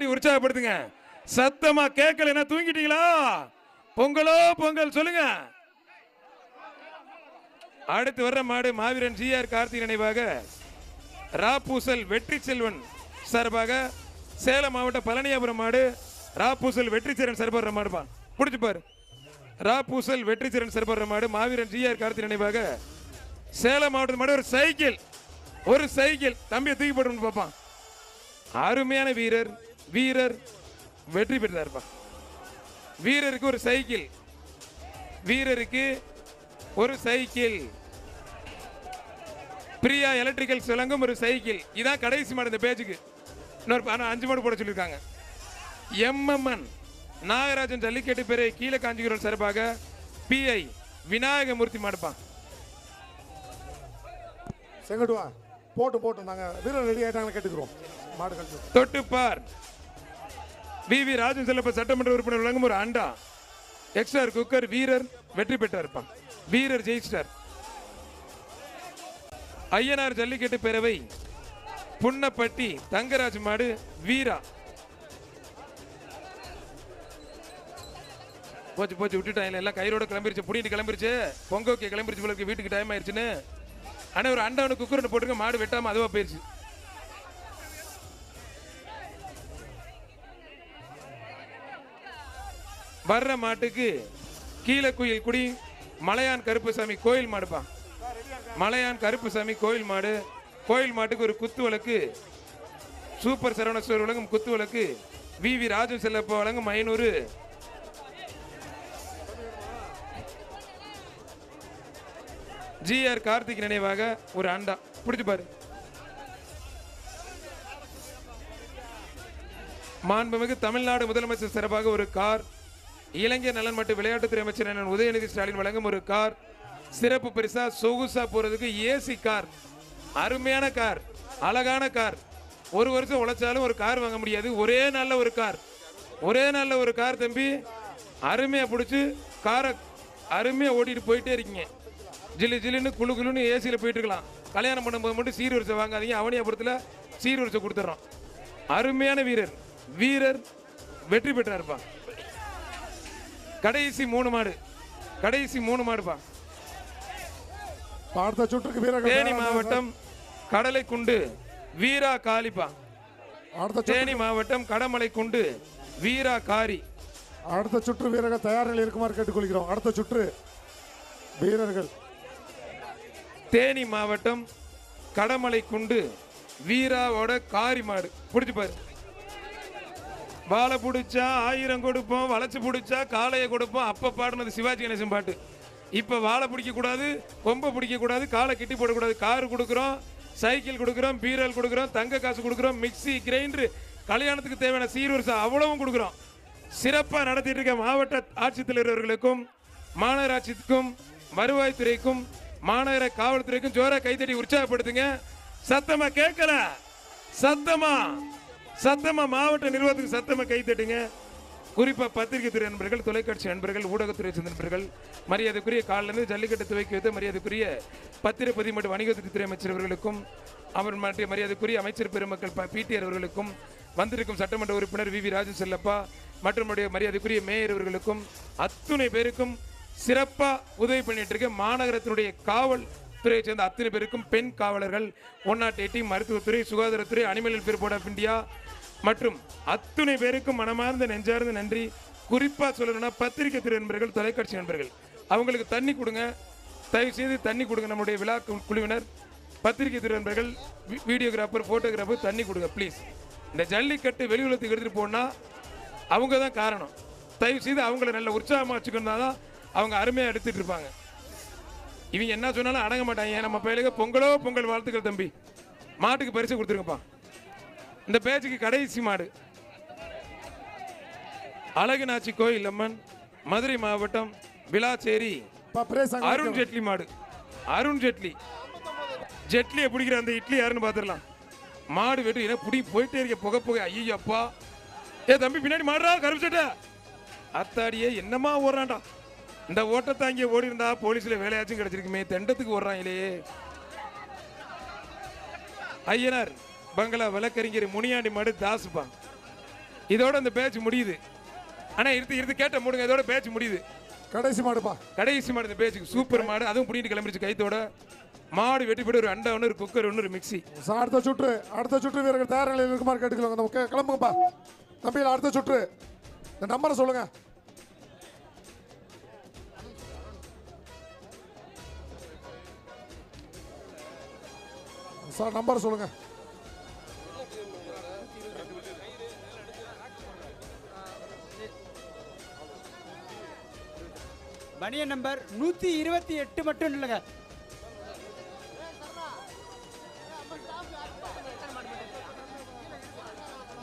தட்டி உற்சாகப்படுத்துங்க. சத்தமா கேட்கலன்னா தூங்கிட்டீங்களா? பொங்கலோ பொங்கல் சொல்லுங்க. அடுத்து வர்ற மாடு மாவீரன் ஜி ஆர் கார்த்திக் நினைவாக ராப்பூசல் வெற்றி செல்வன் சார்பாக சேலம் மாவட்ட பழனியாபுரம் மாடு ராப்பூசல் வெற்றி சேரன் சர்பர் மாடுப்பா பிடிச்சு ராப்பூசல் வெற்றி சேரன் சர்பர் மாடு மாவீரன் ஜி ஆர் கார்த்திக் நினைவாக சேலம் மாவட்ட மாடு ஒரு சைக்கிள் ஒரு சைக்கிள். தம்பியை தூக்கி போட்டு பார்ப்பான். அருமையான வீரர். வீரர் வெற்றி பெற்றார்ப்பா. வீரருக்கு ஒரு சைக்கிள். வீரருக்கு ஒரு சைக்கிள். பிரியா எலக்ட்ரிக்கல் வழங்கும் ஒரு சைக்கிள். இதான் கடைசி மாடு இந்த பேஜுக்கு. இன்னொரு ப- ஆனா அஞ்சு மாடு போட சொல்லியிருக்காங்க. எம்எம்என் நாகராஜன் ஜல்லிக்கட்டு பேரை கீழே காஞ்சிபுரம் சார்பாக பிஐ விநாயகமூர்த்தி மாடுப்பான் செங்கட்டு வா போட்டு போட்டு நாங்கள் வீரர் ரெடி ஆகிட்டாங்கன்னு கேட்டுக்கிறோம். மாடு தொட்டுப்பார். வி வி ராஜன் செல்லப்ப சட்டமன்ற உறுப்பினர் வழங்கும் ஒரு அண்டா. எக்ஸ்டார் குக்கர் வீரர் வெற்றி பெற்றார் வீரர் ஜெயிச்சிட்டார். ஐயனார் ஜல்லிக்கட்டு பேரவை புன்னப்பட்டி தங்கராஜ் மாடு வீரா. போச்சு போச்சு விட்டுட்டாங்க எல்லாம் கயிறோட கிளம்பிருச்சு. புடிட்டு கிளம்பிருச்சு. பொங்கோக்கி கிளம்பிருச்சு போல வீட்டுக்கு டைம் ஆயிருச்சுன்னு. ஆனா ஒரு அண்டவனு குக்கர் போட்டுருங்க மாடு வெட்டாம அதுவா போயிருச்சு. வர்ற மாட்டுக்கு கீழே குயில் குடி மலையான் கருப்புசாமி கோயில் மாடுப்பான் மலையான் கருப்புசாமி கோயில் மாடு. கோயில் மாட்டுக்கு ஒரு குத்து விளக்கு. சூப்பர் சரவணேஸ்வர் வழங்கும் குத்து விளக்கு. வி. வி. ராஜு செல்லப்பா வழங்கும் ஐநூறு. ஜிஆர் கார்த்திக் நினைவாக ஒரு அண்டா பிடிச்சு பாரு. மாண்புமிகு தமிழ்நாடு முதலமைச்சர் சிறப்பாக ஒரு கார் இளைஞர் நலன் மற்றும் விளையாட்டுத்துறை அமைச்சர் என உதயநிதி ஸ்டாலின் வழங்கும் ஒரு கார். சிறப்பு பரிசா சொகுசா போறதுக்கு ஏசி கார். அருமையான கார். அழகான கார். ஒரு வருஷம் உழைச்சாலும் ஒரு கார் வாங்க முடியாது. ஒரே நல்ல ஒரு கார். ஒரே நல்ல ஒரு கார் தம்பி. அருமையா பிடிச்சி காரை அருமையா ஓட்டிட்டு போயிட்டே இருக்கீங்க. ஜில்லு ஜில்லுன்னு குளு குழுன்னு ஏசியில் போயிட்டு இருக்கலாம். கல்யாணம் பண்ணும்போது மட்டும் சீர்வரிசை வாங்காதீங்க. அவனியாபுரத்தில் சீர்வரிசை கொடுத்துட்றோம் அருமையான வீரர். வீரர் வெற்றி பெற்றாருப்பா. கடைசி மூணு மாடு. கடைசி மூணு மாடுப்பா அடுத்த சுற்றுக்கு வீரர்கள் தேனி மாவட்டம் கடலை குண்டு வீரா காளிப்பா அடுத்த தேனி மாவட்டம் கடமலை குண்டு வீரா காரி. அடுத்த சுற்று வீரர்கள் தயாரில் இருக்குமாறு கேட்டுக்கொள்கிறோம். அடுத்த சுற்று வீரர்கள். தேனி மாவட்டம் கடமலை குண்டு வீராவோட காரி மாடு. பிடிச்சு பாரு. வாழை பிடிச்சா ஆயிரம் கொடுப்போம் வளைச்சு பிடிச்சா காளையை கொடுப்போம். அப்போ பாடினது சிவாஜி கணேசன் பாட்டு. இப்போ வாழை பிடிக்கக்கூடாது கொம்பை பிடிக்கக்கூடாது காலை கிட்டி போடக்கூடாது கார் கொடுக்குறோம் சைக்கிள் கொடுக்குறோம் பீரல் கொடுக்குறோம் தங்க காசு கொடுக்குறோம் மிக்ஸி கிரைண்டரு கல்யாணத்துக்கு தேவையான சீர்வரிசை அவ்வளவும் கொடுக்குறோம். சிறப்பாக நடத்திட்டு இருக்க மாவட்ட ஆட்சித்தலைவர்களுக்கும் மாநகராட்சிக்கும் வருவாய்த்துறைக்கும் மாநகர காவல்துறைக்கும் ஜோரா கைத்தட்டி உற்சாகப்படுத்துங்க. சத்தமா கேட்கல? சத்தமா? சத்தமா மாவட்ட நிர்வாகத்துக்கு சத்தமா கைத்தட்டுங்க குறிப்பா பத்திரிகை துறை நண்பர்கள் தொலைக்காட்சி நண்பர்கள் ஊடகத்துறை சேர்ந்த நண்பர்கள் மரியாதைக்குரிய காலிலிருந்து ஜல்லிக்கட்டு துவக்கி வைத்த மரியாதைக்குரிய பத்திரப்பதி மற்றும் வணிகத்துறை அமைச்சர் அவர்களுக்கும் அவர் மற்ற மரியாதைக்குரிய அமைச்சர் பெருமக்கள் பிடிஆர் அவர்களுக்கும் வந்திருக்கும் சட்டமன்ற உறுப்பினர் வி வி ராஜன் செல்லப்பா மற்றும் மரியாதைக்குரிய மேயர் அவர்களுக்கும் அத்துணை பேருக்கும் சிறப்பா உதவி பண்ணிட்டு இருக்க மாநகரத்தினுடைய காவல் துறையை சேர்ந்த அத்தனை பேருக்கும் பெண் காவலர்கள் ஒன் நாட் எயிட்டி மருத்துவத்துறை சுகாதாரத்துறை animal welfare board of India மற்றும் அத்துணை பேருக்கும் மனமார்ந்த நெஞ்சார்ந்த நன்றி. குறிப்பாக சொல்லணும்னா பத்திரிகை துறை நண்பர்கள் தொலைக்காட்சி நண்பர்கள். அவங்களுக்கு தண்ணி கொடுங்க. தயவு செய்து தண்ணி கொடுங்க நம்முடைய விழா குழுவினர். பத்திரிகை துறை நண்பர்கள் வீடியோகிராஃபர் ஃபோட்டோகிராஃபர் தண்ணி கொடுங்க ப்ளீஸ். இந்த ஜல்லிக்கட்டு வெளி உலகத்துக்கு போனால் அவங்க தான் காரணம். தயவு செய்து அவங்கள நல்ல உற்சாகமாக வச்சுக்கணும் தான் அவங்க அருமையாக எடுத்துகிட்டு இருப்பாங்க. இவங்க என்ன சொன்னாலும் அடங்க மாட்டாங்க. நம்ம பயிலுக்கு பொங்கலோ பொங்கல் வாழ்த்துக்கள் தம்பி. மாட்டுக்கு பரிசு கொடுத்துருங்கப்பா. இந்த பேச்சுக்கு கடைசி மாடு. அழகுநாச்சி கோயில் அம்மன் மதுரை மாவட்டம் விளாச்சேரி. அருண். ஜெட்லி மாடு. அருண் ஜெட்லி. ஜெட்லியை பிடிக்கிற அந்த இட்லி யாருன்னு பார்த்துடலாம். மாடு வெட்டு என்ன பிடி போயிட்டே இருக்க புகை புகை. ஐயோ அப்பா. ஏ தம்பி பின்னாடி மாடுறா கருப்பு சட்டை. அத்தாடியே என்னமா ஓடுறான்டா. இந்த ஓட்டத்தை அங்கே ஓடி இருந்தா போலீஸ்ல வேலையாச்சும் கிடைச்சிருக்குமே தெண்டத்துக்கு ஓடுறாங்களே ஐயனார் பங்களா வழக்கறிஞர் முனியாண்டி மாடு தாசுப்பா இதோட இந்த பேட்ச் முடியுது. அண்ணா இருத்து இருத்து கேட்ட மூடுங்க. இதோட பேட்ச் முடியுது. கடைசி மாடுப்பா. கடைசி மாடு இந்த பேட்சுக்கு சூப்பர் மாடு. அதுவும் புடிட்டு கிளம்பிடுச்சு கைத்தோட. மாடு வெட்டி போட்டு ஒரு அண்டா ஒன்று ஒரு குக்கர் ஒன்று ஒரு மிக்ஸி. சார் அடுத்த சுற்று. அடுத்த சுற்று வீரர்கள் தயார் நிலையில் இருக்குமாறு கேட்டுக்கலாங்க. நம்ம கிளம்புங்கப்பா. தம்பியில் அடுத்த சுற்று. இந்த நம்பரை சொல்லுங்க. சார் நம்பர் சொல்லுங்க. பனியன் நம்பர் நூற்றி இருபத்தி எட்டு மட்டும் இல்லைங்க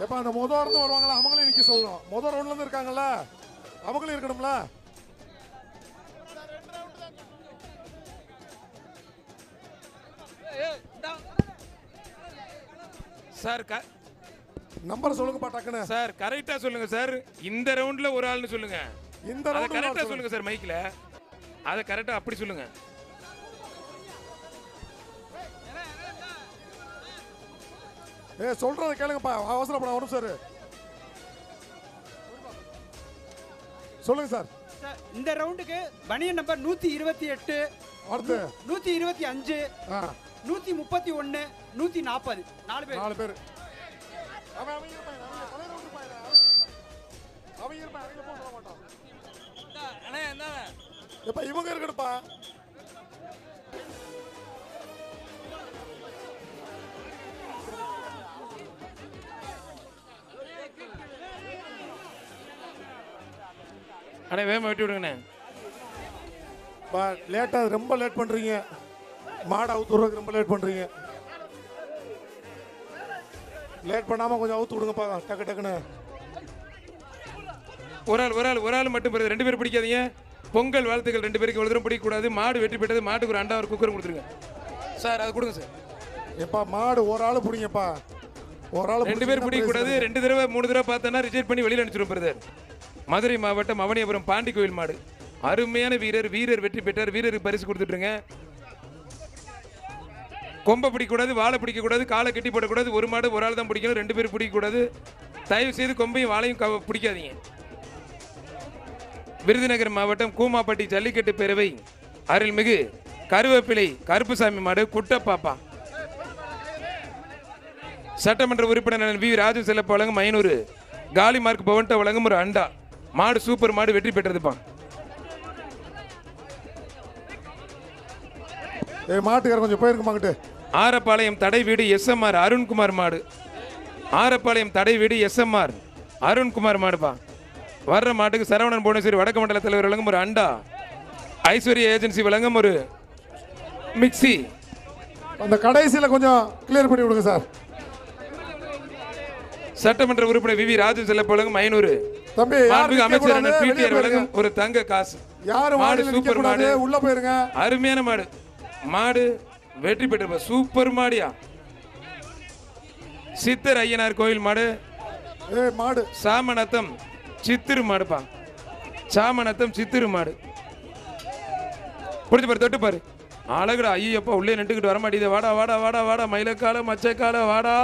எப்ப அந்த முதல் இருந்து வருவாங்களா? அவங்களையும் நிக்க சொல்லணும். முதல் ரவுண்ட்ல இருந்து இருக்காங்கல்ல? அவங்களும் இருக்கணும்ல? சார் க நம்பர் சொல்லுங்கப்பா டக்குன்னு. சார் கரெக்டா சொல்லுங்க சார். இந்த ரவுண்ட்ல ஒரு ஆள்னு சொல்லுங்க. இந்த அதை கரெக்டா சொல்லுங்க சார் மைக்ல அதை கரெக்டா அப்படி சொல்லுங்க. ஏ சொல்றத கேளுங்கப்பா. அவசரப்பட வரும் சார் சொல்லுங்க சார் இந்த ரவுண்டுக்கு பனியன் நம்பர் நூற்றி இருபத்தி எட்டு அடுத்து. நூற்றி இருபத்தி அஞ்சு நூற்றி முப்பத்தி ஒன்று நூற்றி நாற்பது நாலு பேர். நாலு பேர். அவன் அவங்க இருப்பாங்க, அவங்க இருப்பாங்க. எப்பா இவங்க இருக்கணும்ப்பா. அண்ணே வேகமா வெட்டி விடுங்கண்ணே. பா லேட்டா ரொம்ப லேட் பண்றீங்க. மாடு அவுத்து விடுறதுக்கு ரொம்ப லேட் பண்றீங்க. லேட் பண்ணாம கொஞ்சம் அவுத்து விடுங்கப்பா டக்கு டக்குன்னு. ஒரு ஆள் ஒரு ஆள் ஒரு ஆள் மட்டும் ரெண்டு பேரும் பிடிக்காதீங்க. பொங்கல் வாழ்த்துக்கள் ரெண்டு பேருக்கு இவ்வளவு தூரம் பிடிக்கக்கூடாது. மாடு வெட்டி போட்டது மாட்டுக்கு ஒரு அண்டா ஒரு குக்கர் கொடுத்துருங்க. சார் அது கொடுங்க சார். எப்பா மாடு ஒரு ஆள் பிடிங்கப்பா. ஒரு ஆள் ரெண்டு பேர் பிடிக்கக்கூடாது. ரெண்டு தடவை மூணு தடவை பார்த்தோன்னா ரிஜெக்ட் பண்ணி வெளியில் அனுப்பிச்சிடும் பிரதர் மதுரை மாவட்டம் அவனியபுரம் பாண்டி கோயில் மாடு. அருமையான வீரர் வீரர் வெற்றி பெற்றார். வீரருக்கு பரிசு கொடுத்துட்ருங்க கொம்பை பிடிக்கக்கூடாது வாழை பிடிக்கக்கூடாது காலை கட்டி போடக்கூடாது. ஒரு மாடு ஒரு ஆள் தான் பிடிக்கணும். ரெண்டு பேரும் பிடிக்கக்கூடாது. தயவு செய்து கொம்பையும் வாழையும் பிடிக்காதீங்க. விருதுநகர் மாவட்டம் கூமாப்பட்டி ஜல்லிக்கட்டு பேரவை அருள்மிகு கருவேப்பிலை கருப்புசாமி மாடு குட்டப்பாப்பா. சட்டமன்ற உறுப்பினர் வி ராஜு செல்லப்ப வழங்கும் ஐநூறு காலி மார்க் பவன்ட்ட வழங்கும் ஒரு அண்டா. மாடு சூப்பர் மாடு வெற்றி பெற்றதுப்பா. ஏ மாட்டுக்கார கொஞ்சம் போயிருக்குமாங்கிட்டு ஆரப்பாளையம் தடை வீடு எஸ்எம்ஆர் அருண்குமார் மாடு. ஆரப்பாளையம் தடை வீடு எஸ்எம்ஆர் அருண்குமார் மாடுப்பா. வர்ற மாட்டுக்கு சரவணன் புவனேஸ்வரி வடக்கு மண்டல தலைவர் வழங்கும் ஒரு அண்டா. ஐஸ்வர்யா ஏஜென்சி வழங்கும் ஒரு மிக்ஸி. அந்த கடைசியில் கொஞ்சம் கிளியர் பண்ணி விடுங்க சார். சட்டமன்ற உறுப்பினர் வி வி ராஜு செல்லப்ப வழங்கும் ஐநூறு. தம்பி அமைச்சர் பிடிஆர். வழங்கும் ஒரு தங்க காசு. யாரும் மாடு சூப்பர் மாடு. உள்ள போயிருங்க. அருமையான மாடு. மாடு வெற்றி பெற்ற சூப்பர் மாடியா. சித்தர் ஐயனார் கோயில் மாடு. மாடு. சாமநத்தம். சித்திரு மாடுப்பா சாமநத்தம் சித்திரு மாடு. பிடிச்சு பாரு தொட்டு பாரு. அழகுடா ஐயப்பா உள்ளே நின்றுக்கிட்டு வர மாட்டேங்குது. வாடா வாடா வாடா வாடா மயிலக்கால மச்சக்கால வாடா.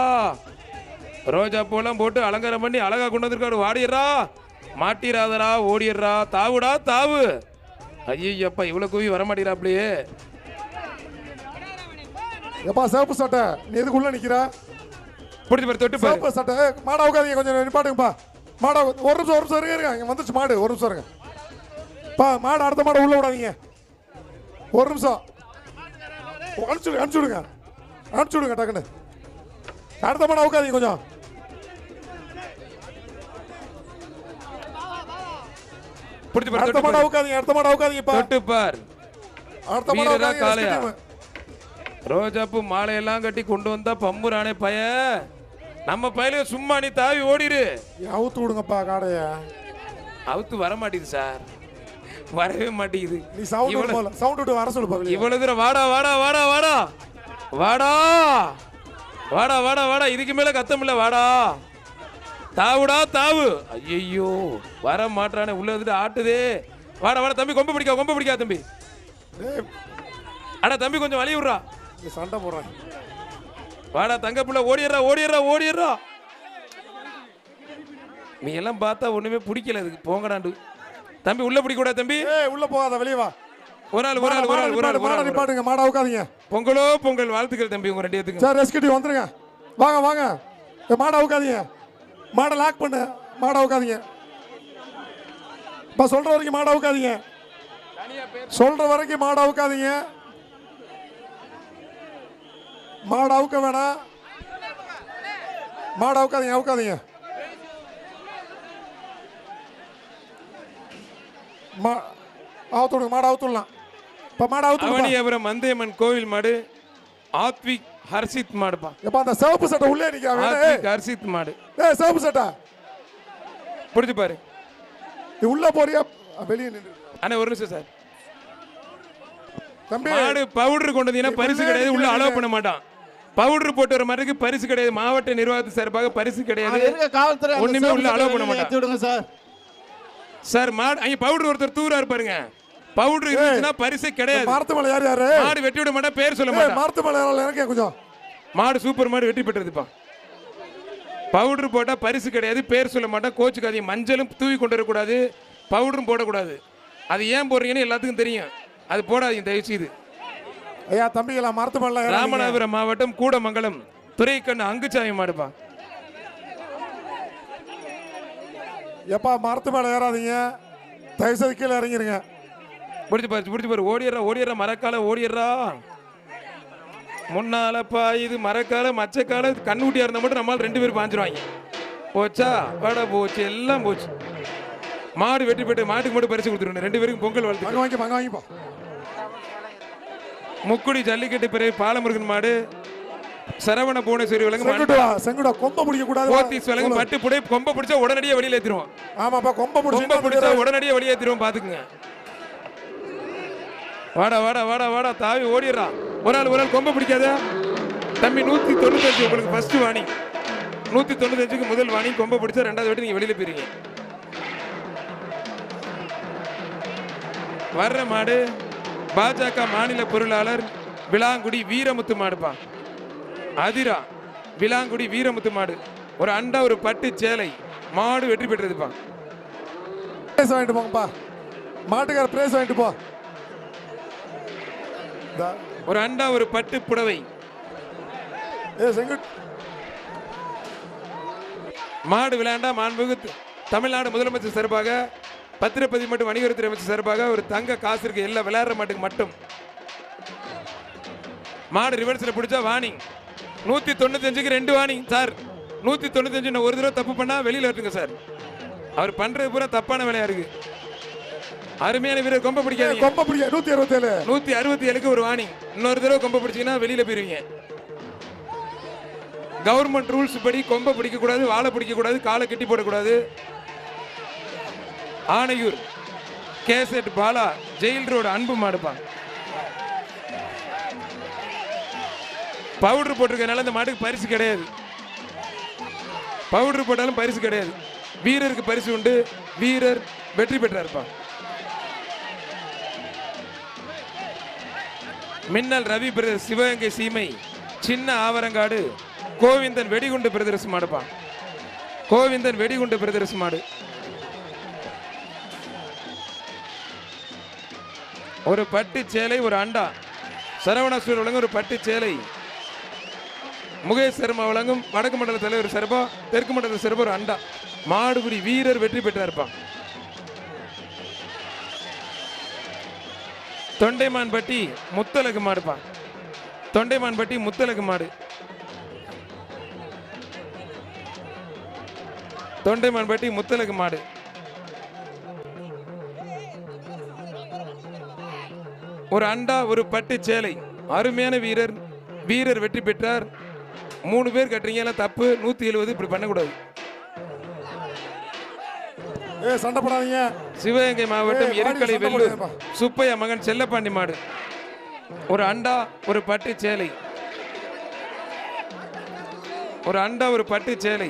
ரோஜா பூலாம் போட்டு அலங்காரம் பண்ணி அழகா கொண்டு வந்திருக்காரு. வாடிடுறா. மாட்டிராதடா ஓடிடுறா. தாவுடா தாவு. ஐயப்பா இவ்வளோ குவி வர மாட்டேங்கிறாப்லையே. எப்பா சிவப்பு சட்டை? நீ எதுக்குள்ள நிக்கிற? பிடிச்சு பாரு தொட்டு சிவப்பு சட்டை. மாடா உட்காதீங்க கொஞ்சம் நிப்பாட்டுங்கப்பா. மாடா ஒரு நிமிஷம் ஒரு நிமிஷம் இருங்க இருங்க. இங்க வந்துச்சு மாடு ஒரு நிமிஷம் இருங்க. பா மாடு அடுத்த மாடு உள்ள விடாதீங்க. ஒரு நிமிஷம். அனுப்பிச்சு அனுப்பிச்சு விடுங்க. அனுப்பிச்சு விடுங்க டக்குன்னு. அடுத்த மாடு உட்காதீங்க கொஞ்சம். அடுத்த மாடு உட்காதீங்க அடுத்த மாடு உட்காதீங்கப்பா தொட்டு பார். அடுத்த மாடு உட்காதீங்க. ரோஜாப்பூ மாலையெல்லாம் கட்டி கொண்டு வந்தா பம்புரானே பைய. நம்ம பையல சும்மா நீ தாவி ஓடிரு அவுத்து விடுங்கப்பா காடைய. அவுத்து வர மாட்டேங்குது சார். வரவே மாட்டேங்குது. நீ சவுண்ட் இவ்வளவு- விட்டு சவுண்ட் விட்டு வர சொல்லுப்பா வெளியே. இவ்வளவு தூரம் வாடா வாடா வாடா வாடா. வாடா. வாடா வாடா வாடா. இதுக்கு மேல கத்தமில்ல வாடா. தாவுடா தாவு. ஐயோ வர மாட்டானே உள்ள வந்துட்டு ஆட்டுதே. வாடா வாடா. தம்பி கொம்பு பிடிக்கா கொம்பு பிடிக்கா தம்பி. அடா தம்பி கொஞ்சம் வழி விட்றா. சண்டை போடுறேன் வாடா தங்க புள்ள ஓடிடுறா ஓடிடுறா ஓடிடுறா. நீ எல்லாம் பார்த்தா ஒண்ணுமே பிடிக்கல அதுக்கு போங்கடாண்டு. தம்பி உள்ள பிடிக்க கூடாது தம்பி உள்ள போகாத வெளியே வா. ஒரு ஆள் ஒரு ஆள் ஒரு ஆள் ஒரு ஆள் மாடா நிப்பாட்டுங்க மாடா உட்காதீங்க பொங்கலோ பொங்கல். வாழ்த்துக்கள் தம்பி உங்க ரெண்டு பேத்துக்கு சார் ரெஸ்கியூ வந்துருங்க. வாங்க வாங்க. மாடை உட்காதீங்க மாடை லாக் பண்ணு. மாடை உட்காதீங்க இப்போ சொல்ற வரைக்கும் மாடை உட்காதீங்க சொல்ற வரைக்கும் மாடை உட்காதீங்க மாடை அவுக்க வேணாம். மாடை அவுக்காதீங்க அவுக்காதீங்க. மா அவுத்துடுங்க மாடை அவுத்துடலாம். இப்போ மாடை அவுத்துடுங்க. அவனியபுரம் மந்தையம்மன் கோவில் மாடு ஆத்விக் ஹர்ஷித் மாடுப்பா. எப்ப அந்த சிவப்பு சட்டை உள்ளே ஆத்விக் ஹர்ஷித் மாடு. ஏய் சிவப்பு சட்டை. பிடிச்சு பாரு. நீ உள்ள போறியா? வெளியே நின்று அண்ணா ஒரு நிமிஷம் சார். தம்பி. மாடு பவுடர் கொண்டு வந்தீங்கன்னா பரிசு கிடையாது உள்ள அலோவ் பண்ண மாட்டான். பவுடர் போட்டு வர மாட்டுக்கு பரிசு கிடையாது. மாவட்ட நிர்வாகத்து சார்பாக பரிசு கிடையாது. காவல்துறை ஒண்ணுமே உள்ள allow பண்ண மாட்டான். விடுங்க சார். சார் மாடு அங்க பவுடர் ஒருத்தர் தூரா இருப்பாருங்க பவுடர் இருந்துச்சுன்னா பரிசே கிடையாது. மரத்து மலை யார் யாரு? மாடு வெட்டி விட மாட்டா பேர் சொல்ல மாட்டான் மரத்து மலை யாரால எனக்கு கொஞ்சம்? மாடு சூப்பர் மாடு வெற்றி பெற்றதுப்பா. பவுடர் போட்டா பரிசு கிடையாது பேர் சொல்ல மாட்டா. கோச்சுக்காதீங்க. மஞ்சளும் தூவி கொண்டு வரக்கூடாது. பவுடரும் போடக்கூடாது. அது ஏன் போடுறீங்கன்னு எல்லாத்துக்கும் தெரியும். அது போடாதீங்க தயவு செய்து ஐயா தம்பிகளா மரத்து யாரு ராமநாதபுரம் மாவட்டம் கூடமங்கலம். துரைக்கண்ணு அங்குச்சாமி மாடுப்பா. எப்பா மரத்து மேல ஏறாதீங்க. தயவு செய்து கீழே இறங்கிருங்க. பிடிச்சி பாரு பிடிச்சி பாரு. ஓடிடுறா ஓடிடுறா மரக்கால ஓடிடுறா. முன்னால பாயுது மரக்கால மச்சக்கால கண்ணுட்டியா இருந்தா மட்டும் நம்மளால ரெண்டு பேரும் பாஞ்சிருவாங்க. போச்சா? வாடா போச்சு எல்லாம் போச்சு. மாடு வெட்டி போட்டு மாட்டுக்கு மட்டும் பரிசு கொடுத்துருங்க ரெண்டு பேருக்கும் பொங்கல் அங்க வாங்கி வாங்கிப்பா. முக்குடி ஜல்லிக்கட்டு பிறகு பாலமுருகன் மாடு சரவண புவனேஸ்வரி விலங்கு செங்குடா கொம்ப பிடிக்க கூடாது. போத்தீஸ் விலங்கு பட்டு புடை கொம்ப பிடிச்சா உடனடியே வெளியில ஏத்திருவோம் ஆமாப்பா கொம்ப கொம்ப பிடிச்சா பிடிச்சி உடனடியே வெளியே ஏத்திருவோம் பாத்துக்குங்க. வாடா வாடா வாடா வாடா தாவி ஓடிடுறா. ஒரு ஆள் ஒரு ஆள் கொம்ப பிடிக்காத. தம்பி நூத்தி தொண்ணூத்தஞ்சு உங்களுக்கு ஃபர்ஸ்ட் வாணி நூத்தி தொண்ணூத்தஞ்சுக்கு முதல் வாணி கொம்ப பிடிச்சா ரெண்டாவது வாட்டி நீங்க வெளியில போயிருங்க வர்ற மாடு பாஜக மாநில பொருளாளர் விளாங்குடி வீரமுத்து மாடுப்பா. அதிரா விளாங்குடி வீரமுத்து மாடு. ஒரு அண்டா ஒரு பட்டு சேலை மாடு வெற்றி பெற்றதுப்பா. பிரைஸ் வாங்கிட்டு போங்கப்பா. மாட்டுக்கார பிரைஸ் வாங்கிட்டு போ. ஒரு அண்டா ஒரு பட்டு புடவை. மாடு விளையாண்டா மாண்புமிகு தமிழ்நாடு முதலமைச்சர் சார்பாக பத்திரப்பதிவு மற்றும் வணிகத்துறை அமைச்சர் சார்பாக ஒரு தங்க காசு இருக்கு. எல்லா விளையாடுற மாட்டுக்கு மட்டும். மாடு ரிவர்ஸில் பிடிச்சா வார்னிங் நூத்தி தொண்ணூத்தஞ்சுக்கு ரெண்டு வார்னிங் சார் நூத்தி தொண்ணூத்தஞ்சு ஒரு தடவை தப்பு பண்ணா வெளியில வரட்டுங்க சார் அவர் பண்றது பூரா தப்பான வேலையா இருக்கு. அருமையான வீரர் கொம்ப பிடிக்காதீங்க. கொம்ப பிடிக்க நூத்தி அறுபத்தி ஏழு நூத்தி அறுபத்தி ஏழுக்கு ஒரு வார்னிங் இன்னொரு தடவை கொம்ப பிடிச்சீங்கன்னா வெளியில போயிருவீங்க. கவர்மெண்ட் ரூல்ஸ் படி கொம்ப பிடிக்க கூடாது வாழை பிடிக்க கூடாது காலை கட்டி போடக்கூடாது. Anaiyur cassette Bala jail road அன்பு மாடுப்பாங்க பவுடர் போட்டிருக்கனால இந்த மாட்டுக்கு பரிசு கிடையாது. பவுடர் போட்டாலும் பரிசு கிடையாது. வீரருக்கு பரிசு உண்டு. வீரர் வெற்றி பெற்றார்ப்பா. மின்னல் ரவி பிரதர்ஸ் சிவகங்கை சீமை சின்ன ஆவரங்காடு கோவிந்தன் வெடிகுண்டு பிரதர்ஸ் மாடுப்பான் கோவிந்தன் வெடிகுண்டு பிரதர்ஸ் மாடு. ஒரு பட்டு சேலை ஒரு அண்டா. சரவணாசுவர் வழங்கும் ஒரு பட்டு சேலை. முகேஷ் சர்மா வழங்கும் வடக்கு மண்டல தலைவர் சிறப்பா தெற்கு மண்டல சிறப்பு ஒரு அண்டா. மாடுபுரி வீரர் வெற்றி பெற்றார்ப்பான் தொண்டைமான்பட்டி முத்தலகு மாடுப்பா தொண்டைமான்பட்டி முத்தலகு மாடு. தொண்டைமான்பட்டி முத்தலகு மாடு. ஒரு அண்டா ஒரு பட்டு சேலை. அருமையான வீரர். வீரர் வெற்றி பெற்றார். மூணு பேர் கட்டுறீங்க தப்பு. நூத்தி எழுபது இப்படி பண்ணக்கூடாது. சிவகங்கை மாவட்டம் எருக்கலை வெள்ளூர். சுப்பையா மகன் செல்லப்பாண்டி மாடு. ஒரு அண்டா ஒரு பட்டு சேலை. ஒரு அண்டா ஒரு பட்டு சேலை.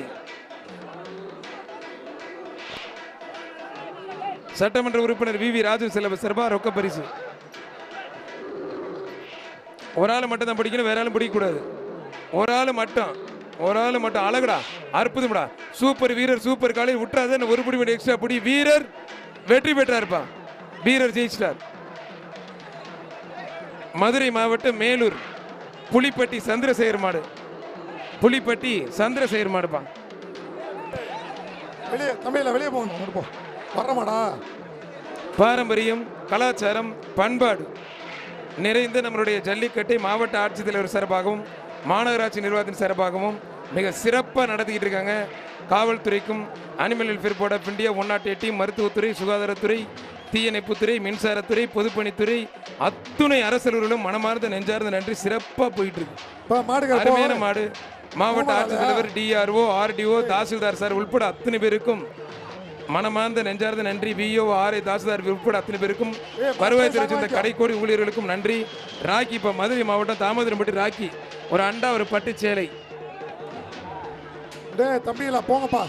சட்டமன்ற உறுப்பினர் வி வி ராஜு செலவு சிறப்பா ரொக்க பரிசு. ஒரு ஆள் மட்டும் தான் பிடிக்கணும் வேற ஆளும் பிடிக்கக்கூடாது. ஒரு ஆள் மட்டும் ஒரு ஆள் மட்டும் அழகுடா அற்புதம்டா. சூப்பர் வீரர் சூப்பர் காலையில் விட்டுறாத ஒரு பிடி மட்டும் எக்ஸ்ட்ரா பிடி. வீரர் வெற்றி பெற்றாருப்பா வீரர் ஜெயிச்சிட்டார். மதுரை மாவட்டம் மேலூர் புலிப்பட்டி சந்திரசேகர் மாடு புலிப்பட்டி சந்திரசேகர் மாடுப்பா வெளியே தம்பியில வெளியே போகணும் வரமாடா. பாரம்பரியம் கலாச்சாரம் பண்பாடு. நிறைந்த நம்மளுடைய ஜல்லிக்கட்டை மாவட்ட ஆட்சித்தலைவர் சார்பாகவும் மாநகராட்சி நிர்வாகத்தின் சார்பாகவும் மிக சிறப்பாக நடத்திக்கிட்டு இருக்காங்க. காவல்துறைக்கும் animal welfare board of India one naught eighty மருத்துவத்துறை சுகாதாரத்துறை தீயணைப்புத்துறை மின்சாரத்துறை பொதுப்பணித்துறை அத்துணை அரசர்களும் மனமார்ந்த நெஞ்சார்ந்த நன்றி சிறப்பாக போயிட்டு இருக்கு அருமையான மாடு. மாவட்ட ஆட்சித்தலைவர் டிஆர்ஓ ஆர்டிஓ தாசில்தார் சார் உட்பட அத்தனை பேருக்கும் மனமார்ந்த நெஞ்சார்ந்த நன்றி. விஓ ஆர்ஐ தாசில்தார் உட்பட அத்தனை பேருக்கும் வருவாய்த்துறை சேர்ந்த கடைக்கோடி ஊழியர்களுக்கும் நன்றி. ராக்கி இப்போ மதுரை மாவட்டம் தாமதரம்பட்டி ராக்கி. ஒரு அண்டா ஒரு பட்டு சேலை. தம்பியில போங்கப்பா.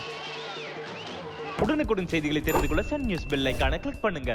உடனுக்குடன் செய்திகளை தெரிந்து கொள்ள சன் நியூஸ் பெல் ஐகானை கிளிக் பண்ணுங்க.